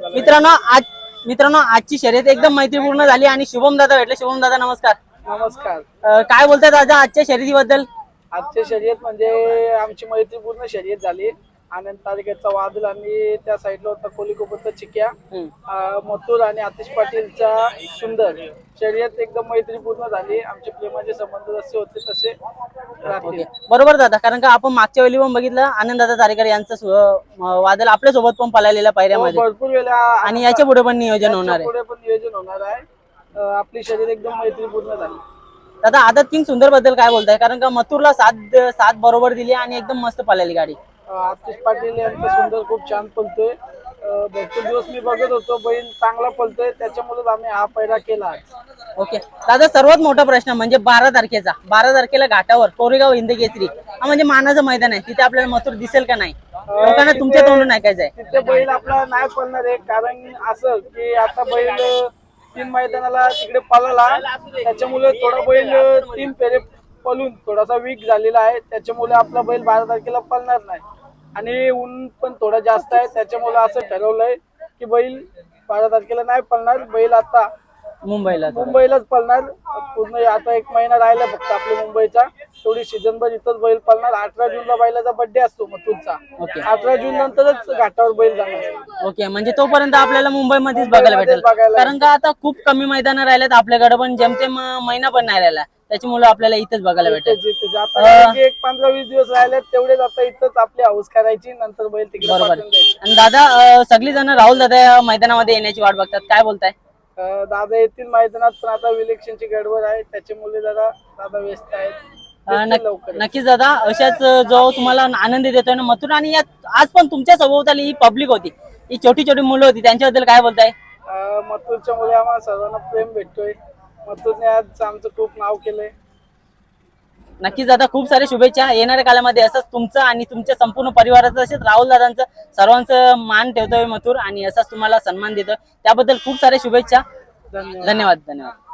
मित्रांनो आज मित्रांनो आजची शर्यत एकदम मैत्रीपूर्ण झाली आणि शुभम दादा भेटले. शुभम दादा नमस्कार. नमस्कार. अं, काय बोलताय दादा आजच्या शर्यतीबद्दल? आजची शर्यत म्हणजे आमची मैत्रीपूर्ण शर्यत झाली. आनंद तालुक्याचा वादल आणि त्या साईडला होता कोलिकोपरचा चिक्या. मथुर आणि आतिश पाटीलचा सुंदर. शर्यत एकदम मैत्रीपूर्ण झाली. आमचे प्रेमाचे संबंध जसे होते तसे राहतील. बरोबर दादा कारण का आपण मागच्या वेळी पण बघितलं आनंद दादा तारेकर यांचं सु- वादल आपल्यासोबत पण पळालेल्या हो, पायऱ्यामध्ये भरपूर वेळा आणि याच्यापुढे पण नियोजन होणार आहे. पुढे पण नियोजन होणार आहे. अं, आपली शर्यत एकदम मैत्रीपूर्ण झाली. दादा आदत किंग सुंदरबद्दल काय बोलताय? कारण का मथुरला सात सात बरोबर दिली आणि एकदम मस्त पळाली गाडी. आतिश पाटील यांचा सुंदर खूप छान पलतोय. भरपूर दिवस मी बघत होतो बैल चांगला पलतोय त्याच्यामुळेच आम्ही हा पैरा केला. ओके. दादा सर्वात मोठा प्रश्न म्हणजे बारा तारखेचा. बारा तारखेला घाटावर कोरेगाव हिंद केसरी हा म्हणजे मानाचं मैदान आहे. तिथे आपल्याला मथुर दिसेल का नाही? लोकांना तुमच्या तोंडून ऐकायचं आहे तिथे बैल आपला नाही पळणार आहे कारण असं की आता बैल तीन मैदानाला तिकडे पळाला. त्याच्यामुळे थोडा बैल तीन फेरे पळून थोडासा वीक झालेला आहे. त्याच्यामुळे आपला बैल बारा तारखेला पळणार नाही. आणि ऊन पण थोडं जास्त आहे त्याच्यामुळे असं ठरवलंय की बैल बारा तारखेला नाही पळणार. बैल आता मुंबईला मुंबईलाच पळणार. पूर्ण आता एक महिना राहिला फक्त आपल्या मुंबईचा. तेवढी सीझनभर इथंच बैल पळणार. अठरा जूनला बैलाचा बर्थडे असतो मथुरचा ओके. अठरा जून नंतरच घाटावर बैल जाणार. ओके म्हणजे तोपर्यंत आपल्याला मुंबईमध्येच बघायला भेटेल. बघायला कारण का आता खूप कमी मैदानं राहिलेत आपल्याकडे पण जेमतेम अं, महिना पण नाही राहिला. त्याच्यामुळे आपल्याला इथेच बघायला भेटेल. इथेच- इथेच. आता आणखी एक पंधरा वीस दिवस राहिले तेवढेच आता इथंच आपली हाऊस करायची. नंतर बैल तिकडे बरोबर. पाठवून द्यायची. आणि दादा सगळी जण राहुल दादा या मैदानामध्ये येण्याची वाट बघतात. काय बोलताय? दादा येतील मैदानात पण आता इलेक्शनची गडबड आहे. त्याच्यामुळे जरा दादा व्यस्त आहेत. लवकर नक्कीच दादा अशाच जो तुम्हाला आनंद देतोय ना मथुर आणि यात आज पण तुमच्या सभोवताली ही पब्लिक होती. ही छोटी छोटी मुलं होती. त्यांच्याबद्दल काय बोलताय? मथुरच्या मुळे आम्हाला सर्वांना प्रेम भेटतोय. मथुरने आज आमचं खूप नाव केलंय. नक्कीच दादा खूप साऱ्या शुभेच्छा. येणाऱ्या काळामध्ये असंच तुमचं आणि तुमच्या संपूर्ण परिवाराचं तसेच राहुल दादांचं सर्वांचं मान ठेवतोय मथुर आणि असाच तुम्हाला सन्मान देतोय. त्याबद्दल खूप साऱ्या शुभेच्छा. धन्यवाद धन्यवाद.